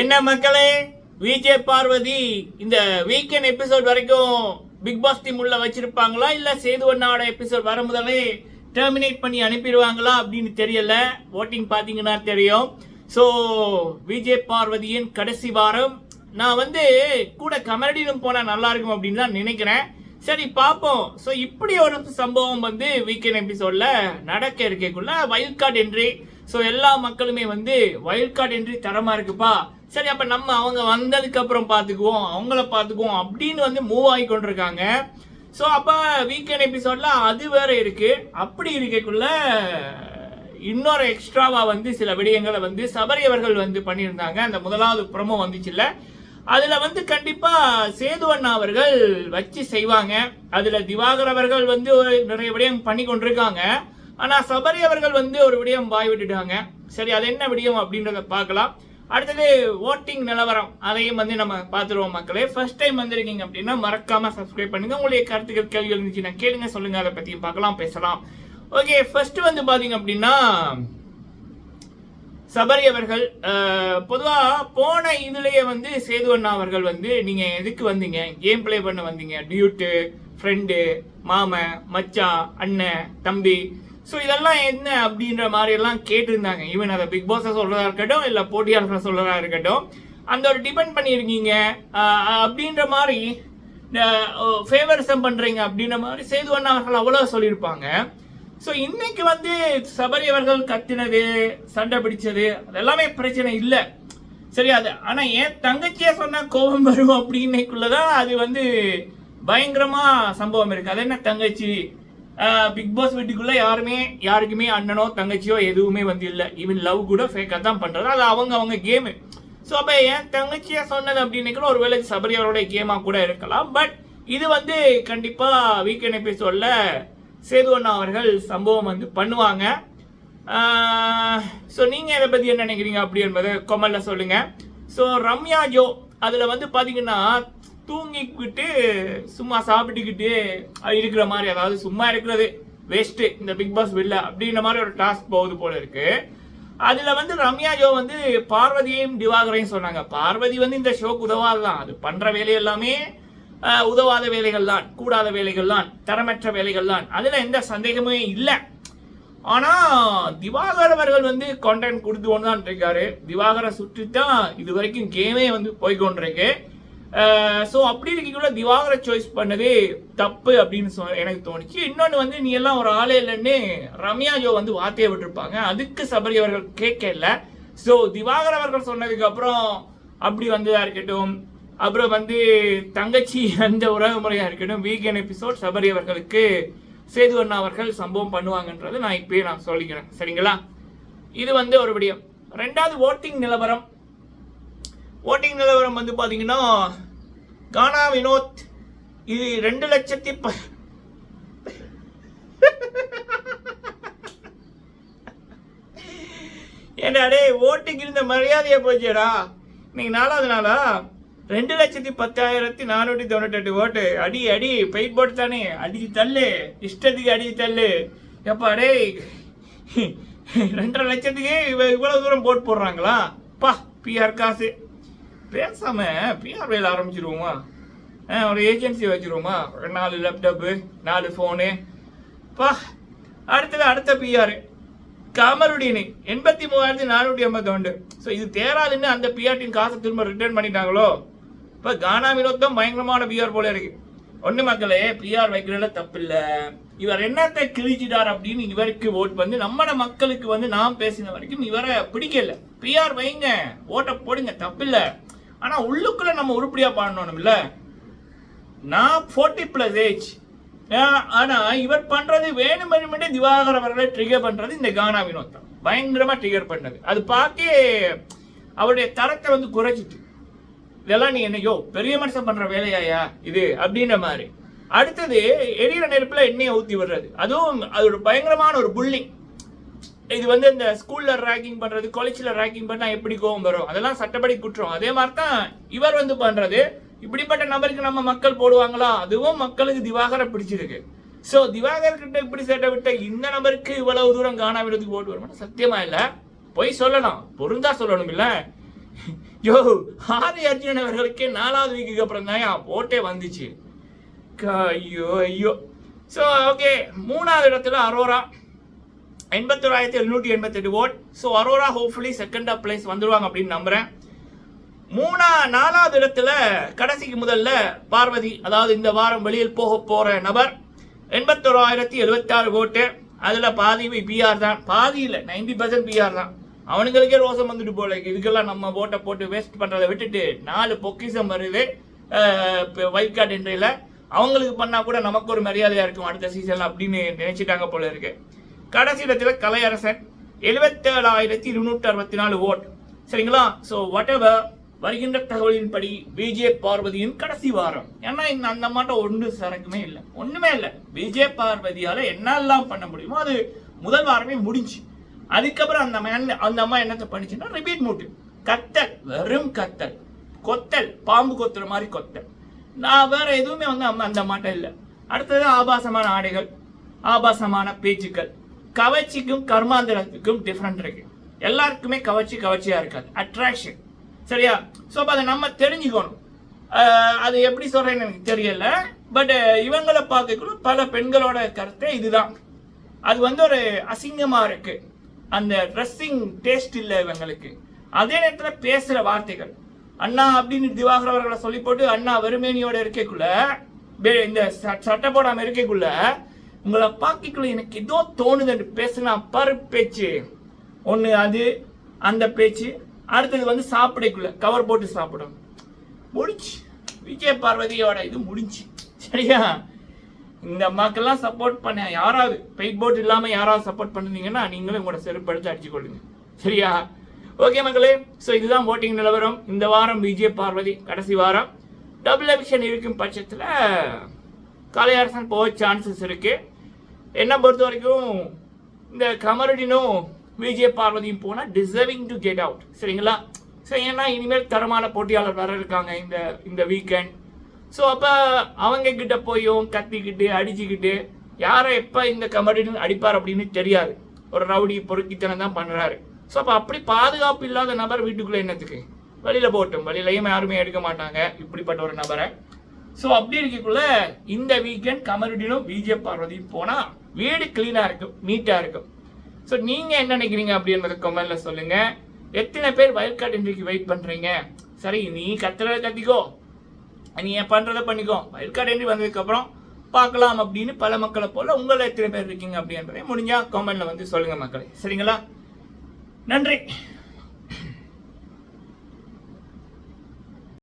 என்ன மக்களே விஜய் பார்வதி இந்த வீக்கெண்ட் எபிசோட் வரைக்கும் பிக் பாஸ் டீம் உள்ள வச்சிருப்பாங்களா? இல்ல சேது அண்ணாவோட எபிசோட் வர முதலே டெர்மினேட் பண்ணி அனுப்பிடுவாங்களா அப்படின்னு தெரியல. ஓட்டிங் பாத்தீங்கன்னா தெரியும். ஸோ விஜய் பார்வதியின் கடைசி வாரம். நான் வந்து கூட கமெடியிலும் போனா நல்லா இருக்கும் அப்படின்னு தான் நினைக்கிறேன். சரி பார்ப்போம். ஸோ இப்படி ஒரு சம்பவம் வந்து வீக்கெண்ட் எபிசோட்ல நடக்க இருக்கக்குள்ள வைல்ட் கார்டு என்ட்ரி ஸோ எல்லா மக்களுமே வந்து வைல்ட் கார்டு என்ட்ரி தரமா இருக்குப்பா. சரி அப்ப நம்ம அவங்க வந்ததுக்கு அப்புறம் பார்த்துக்குவோம் அவங்கள பார்த்துக்குவோம் அப்படின்னு வந்து மூவ் ஆகி கொண்டிருக்காங்க. ஸோ அப்ப வீக்கெண்ட் எபிசோட்ல அது வேற இருக்கு. அப்படி இருக்கக்குள்ள இன்னொரு எக்ஸ்ட்ராவா வந்து சில விடயங்களை வந்து சபரி அவர்கள் வந்து பண்ணியிருந்தாங்க. அந்த முதலாவது புறமும் வந்துச்சுல்ல. அதுல வந்து கண்டிப்பா சேதுவண்ணா அவர்கள் வச்சு செய்வாங்க. அதுல திவாகர் அவர்கள் வந்து ஒரு நிறைய விடயம் பண்ணி கொண்டிருக்காங்க. ஆனா சபரி அவர்கள் வந்து ஒரு விடயம் வாய் விட்டுட்டாங்க. சரி அது என்ன விடயம் அப்படின்றத பார்க்கலாம். அடுத்தது ஓட்டிங் நிலவரம். அதையும் வந்து நம்ம பார்த்துருவோம் மக்களே. ஃபர்ஸ்ட் டைம் வந்திருக்கீங்க அப்படின்னா மறக்காம சப்ஸ்கிரைப் பண்ணுங்க. உங்களுடைய கருத்துக்கள் கேள்விகள் இருந்துச்சுன்னா கேளுங்க சொல்லுங்க. அதை பற்றி பார்க்கலாம் பேசலாம். ஓகே ஃபர்ஸ்ட் வந்து பாத்தீங்க அப்படின்னா சபரி அவர்கள் பொதுவாக போன இதுலேயே வந்து சேது அண்ணா அவர்கள் வந்து நீங்கள் எதுக்கு வந்தீங்க? கேம் ப்ளே பண்ண வந்தீங்க? டியூட்டு ஃப்ரெண்டு மாமன் மச்சான் அண்ணன் தம்பி ஸோ இதெல்லாம் என்ன அப்படின்ற மாதிரி எல்லாம் கேட்டிருந்தாங்க. ஈவன் அதை பிக் பாஸை சொல்கிறதா இருக்கட்டும் இல்லை போட்டியாளர்களை சொல்கிறதா இருக்கட்டும் அந்த ஒரு டிபெண்ட் பண்ணியிருக்கீங்க. அப்படின்ற மாதிரி ஃபேவரிசம் பண்ணுறீங்க அப்படின்ற மாதிரி சேது அவர்கள் அவ்வளோ சொல்லியிருப்பாங்க. ஸோ இன்னைக்கு வந்து சபரி அவர்கள் கத்தினது சண்டை பிடிச்சது அதெல்லாமே பிரச்சனை இல்லை. சரி அது ஆனால் என் தங்கச்சியே சொன்னால் கோபம் வரும் அப்படின்னைக்குள்ளதான் அது வந்து பயங்கரமாக சம்பவம் இருக்குது அது என்ன தங்கச்சி? பிக் பாஸ் வீட்டுக்குள்ள யாருமே யாருக்குமே அண்ணனோ தங்கச்சியோ எதுவுமே வந்து இல்லை. ஈவன் லவ் கூட ஃபேக்காக தான் பண்ணுறது அது அவங்க அவங்க கேமு ஸோ அப்போ என் தங்கச்சியை சொன்னது அப்படின்னு ஒரு வேளை சபரி கேமாக கூட இருக்கலாம். பட் இது வந்து கண்டிப்பாக வீக்கெண்ட் எபிசோடில் சேது அண்ணா அவர்கள் சம்பவம் வந்து பண்ணுவாங்க. ஸோ நீங்கள் இதை பற்றி என்ன நினைக்கிறீங்க அப்படி என்பதை கொமல்ல சொல்லுங்கள் ஸோ ரம்யா ஜோ அதில் வந்து பார்த்தீங்கன்னா தூங்கிக்கிட்டு சும்மா சாப்பிட்டுக்கிட்டு இருக்கிற மாதிரி அதாவது சும்மா இருக்கிறது வேஸ்ட்டு இந்த பிக் பாஸ் வெளில அப்படின்ற மாதிரி ஒரு டாஸ்க் போகுது போல இருக்கு. அதில் வந்து ரம்யா ஜோ வந்து பார்வதியையும் திவாகரையும் சொன்னாங்க. பார்வதி வந்து இந்த ஷோக்கு உதவாதான் அது பண்ணுற வேலை எல்லாமே உதவாத வேலைகள் தான் கூடாத வேலைகள் தான் தரமற்ற வேலைகள் தான். அதில் எந்த சந்தேகமே இல்லை. ஆனால் திவாகர் அவர்கள் வந்து கான்டென்ட் கொடுத்து கொண்டு தான் இருக்காரு. திவாகரை சுற்றி தான் இது வரைக்கும் கேமே வந்து போய்கொண்டிருக்கு ஸோ அப்படி இருக்கக்குள்ள திவாகரை சாய்ஸ் பண்ணது தப்பு அப்படின்னு சொ எனக்கு தோணுச்சு. இன்னொன்று வந்து நீ எல்லாம் ஒரு ஆளே இல்லைன்னு ரம்யா ஜோ வந்து வார்த்தையை விட்டுருப்பாங்க. அதுக்கு சபரி அவர்கள் கேட்கல. ஸோ திவாகர் அவர்கள் சொன்னதுக்கு அப்புறம் அப்படி வந்ததாக இருக்கட்டும். அப்புறம் வந்து தங்கச்சி அந்த உறவு முறையாக இருக்கட்டும். வீக்கெண்ட் எபிசோட் சபரி அவர்களுக்கு சேது அண்ணா அவர்கள் சம்பவம் பண்ணுவாங்கன்றது நான் இப்பயே நான் சொல்லிக்கிறேன். சரிங்களா? இது வந்து ஒரு விடியம். ரெண்டாவது ஓட்டிங் நிலவரம். ஓட்டிங் நிலவரம் வந்து பார்த்தீங்கன்னா கானா வினோத் இது ரெண்டு லட்சத்தி ப என்னடே ஓட்டுக்கு இருந்த மரியாதையை போச்சேடா. இன்னைக்கு நாலாவது நாளா? ரெண்டு லட்சத்தி பத்தாயிரத்தி நானூற்றி தொண்ணூத்தெட்டு ஓட்டு. அடி அடி பெயிட் போட்டு தானே. அடிச்சு தள்ளு. இஷ்டத்துக்கு அடிச்சு தள்ளு. எப்பா டேய் ரெண்டரை லட்சத்துக்கு இவ்வளோ தூரம் போட்டு போடுறாங்களா? பா பிஆர் காசு. பேசாம பிஆர் ஆரம்பிச்சிருவோமா? ஒரு ஏஜென்சி வச்சிருவோமா? ஒரு நாலு லேப்டாப்பு நாலு ஃபோனு பா அடுத்தது அடுத்த பிஆர் கமருடீனு எண்பத்தி மூவாயிரத்தி நானூற்றி ஐம்பத்தி ஒன்று ஸோ இது தேராதுன்னு அந்த பிஆர்டின் காசை திரும்ப ரிட்டர்ன் பண்ணிட்டாங்களோ? இப்போ கானா வினோத்தம் பயங்கரமான பிஆர் போல இருக்கு. ஒன்று மக்களே பிஆர் வைக்கிறதுல தப்பு இல்லை இவர் என்னத்தை கிழிச்சிட்டார் அப்படின்னு இவருக்கு ஓட் வந்து நம்மட மக்களுக்கு வந்து நாம் பேசின வரைக்கும் இவரை பிடிக்கல. பிஆர் வைங்க ஓட்டை போடுங்க தப்பில்லை. ஆனா உள்ளுக்குள்ள நம்ம உருப்படியா பாடணும் இல்ல நான் ஃபோர்ட்டி பிளஸ் ஏஜ் ஆனா இவர் பண்றது வேணுமெனுமே திவாகர் அவர்களை ட்ரிகர் பண்றது இந்த கானா வினோத் தான் பயங்கரமா ட்ரிகர் பண்ணது. அது பார்க்க அவருடைய தரத்தை வந்து குறைச்சிட்டு. இதெல்லாம் நீ என்னையோ பெரிய மனுஷன் பண்ற வேலையாயா இது? அப்படின்ற மாதிரி. அடுத்தது எரியிற நெருப்புல எண்ணெயை ஊத்தி விடுறது. அதுவும் அது ஒரு பயங்கரமான ஒரு புல்லிங் இது வந்து இந்த ஸ்கூல்ல ரேக்கிங் பண்றது காலேஜ்ல ரேக்கிங் பண்ணா எப்படி கோவம் வரும்? அதெல்லாம் சட்டப்படி குற்றம். அதே மாதிரி தான் இவர் வந்து பண்றது. இப்படிப்பட்ட நபருக்கு நம்ம மக்கள் போடுவாங்களா? அதுவும் மக்களுக்கு திவாகரை பிடிச்சிருக்கு. ஸோ திவாகர் கிட்ட இப்படி சேட்டை விட்ட இந்த நபருக்கு இவ்வளவு தூரம் காணா விடுறதுக்கு ஓட்டு வருமானா சத்தியமா இல்ல. போய் சொல்லலாம் பொருந்தா சொல்லணும் இல்ல? யோ ஆதி அர்ஜுனன் அவர்களுக்கே நாலாவது வீக்குக்கு அப்புறம் தான் ஓட்டே வந்துச்சு. ஐயோ ஐயோ. ஸோ ஓகே மூணாவது இடத்துல அரோரா. எண்பத்தோராயிரத்தி எழுநூற்றி எண்பத்தெட்டு vote. So Aurora hopefully second of place வந்துடுவாங்க அப்படின்னு நம்புறேன். மூணா நாலாவது இடத்துல கடைசிக்கு முதல்ல பார்வதி அதாவது இந்த வாரம் வெளியில் போக போகிற நபர் எண்பத்தோராயிரத்தி எழுபத்தாறு ஓட்டு. அதில் பாதி பிஆர் தான். பாதி இல்லை நைன்டி பர்சன்ட் பிஆர் தான். அவனுங்களுக்கே ரோசம் வந்துட்டு போல இதுக்கெல்லாம் நம்ம ஓட்டை போட்டு வேஸ்ட் பண்ணுறதை விட்டுட்டு நாலு பொக்கிஷம் வருது. வைல்ட் கார்டு என்ட்ரியில் அவங்களுக்கு பண்ணால் கூட நமக்கு ஒரு மரியாதையாக இருக்கும். அடுத்த சீசனில் அப்படின்னு நினைச்சிட்டாங்க போல இருக்குது கடைசி இடத்துல கலையரசன் எழுபத்தேழாயிரத்தி இருநூற்றி அறுபத்தி நாலு ஓட். சரிங்களா? ஸோ வாட் எவர் வருகின்ற தகவலின்படி விஜே பார்வதியின் கடைசி வாரம். ஏன்னா இந்த அந்த மாட்டம் ஒன்று சரக்குமே இல்லை. ஒன்றுமே இல்லை. விஜே பார்வதியால் என்னெல்லாம் பண்ண முடியுமோ அது முதல் வாரமே முடிஞ்சு. அதுக்கப்புறம் அந்த அம்மா அந்த அம்மா என்னத்தை பண்ணிச்சுன்னா ரிபீட் மூட்டு. கத்தல் வெறும் கத்தல். கொத்தல் பாம்பு கொத்துற மாதிரி கொத்தல். நான் வேற எதுவுமே வந்து அந்த- அந்த மாட்டம் இல்லை. அடுத்தது ஆபாசமான ஆடைகள் ஆபாசமான பேச்சுக்கள். கவர்ச்சிக்கும் கர்மாந்திரத்துக்கும் டிஃப்ரெண்ட் இருக்கு. எல்லாருக்குமே கவர்ச்சி கவர்ச்சியா இருக்காது. அட்ராக்ஷன் சரியா? ஸோ அப்போ அதை நம்ம தெரிஞ்சுக்கணும். அது எப்படி சொல்றேன்னு எனக்கு தெரியல. பட் இவங்களை பார்க்கக்குள்ள பல பெண்களோட கருத்தை இதுதான். அது வந்து ஒரு அசிங்கமா இருக்கு. அந்த ட்ரெஸ்ஸிங் டேஸ்ட் இல்லை இவங்களுக்கு. அதே நேரத்தில் பேசுகிற வார்த்தைகள். அண்ணா அப்படின்னு திவாகர் அவர்களை சொல்லி போட்டு அண்ணா வெறுமேனியோட இருக்கைக்குள்ள இந்த ச- சட்டை போடாமல் இருக்கைக்குள்ள உங்களை பார்க்கக்குள்ள எனக்கு ஏதோ தோணுது பேசினா பரு பேச்சு. ஒன்று அது அந்த பேச்சு. அடுத்தது வந்து சாப்பிடக்குள்ள கவர் போட்டு சாப்பிடும். முடிஞ்சு. விஜய் பார்வதியோட இது முடிஞ்சு. சரியா? இந்த அம்மாக்கெல்லாம் சப்போர்ட் பண்ண யாராவது பெயிட் போட் இல்லாமல் யாராவது சப்போர்ட் பண்ணுனீங்கன்னா நீங்களும் உங்களோட செருப்பு எடுத்து அடிச்சு கொள்ளுங்க. சரியா? ஓகே மக்களே. ஸோ இதுதான் ஓட்டிங் நிலவரம். இந்த வாரம் விஜய் பார்வதி கடைசி வாரம். டபுள் எலெக்ஷன் இருக்கும் பட்சத்தில் கலையரசன் போக சான்சஸ் இருக்குது என்னை பொறுத்த வரைக்கும் இந்த கமரடினும் விஜய் பார்வதியும் போனால் டிசர்விங் டு கெட் அவுட் சரிங்களா? ஸோ ஏன்னா இனிமேல் தரமான போட்டியாளர் வர இருக்காங்க இந்த இந்த வீக்கெண்ட் ஸோ அப்போ அவங்க கிட்ட போயும் கத்திக்கிட்டு அடிச்சுக்கிட்டு யாரை எப்போ இந்த கமருடின் அடிப்பார் அப்படின்னு தெரியாது. ஒரு ரவுடி பொறுக்கித்தனம் தான் பண்ணுறாரு ஸோ அப்போ அப்படி பாதுகாப்பு இல்லாத நபர் வீட்டுக்குள்ளே என்னத்துக்கு? வெளியில் போட்டும். வெளியிலையும் யாருமே எடுக்க மாட்டாங்க. இப்படிப்பட்ட ஒரு நபரை. ஸோ அப்படி இருக்கக்குள்ள இந்த வீக்கெண்ட் கமருடினும் பிஜே பார்வதியும் போனால் வீடு க்ளீனாக இருக்கும் நீட்டாக இருக்கும். ஸோ நீங்கள் என்ன நினைக்கிறீங்க அப்படின்றத கமெண்ட்ல சொல்லுங்கள் எத்தனை பேர் வயல் கார்டு இன்றைக்கு வெயிட் பண்ணுறீங்க சரி நீ கத்துறத கத்திக்கோ. நீ பண்ணுறத பண்ணிக்கோ. வயல் கார்டு இன்றி வந்ததுக்கப்புறம் பார்க்கலாம் அப்படின்னு பல மக்களை போல் உங்களை எத்தனை பேர் இருக்கீங்க அப்படின்றதே முடிஞ்சால் கமெண்ட்ல வந்து சொல்லுங்கள் மக்களை. சரிங்களா? நன்றி.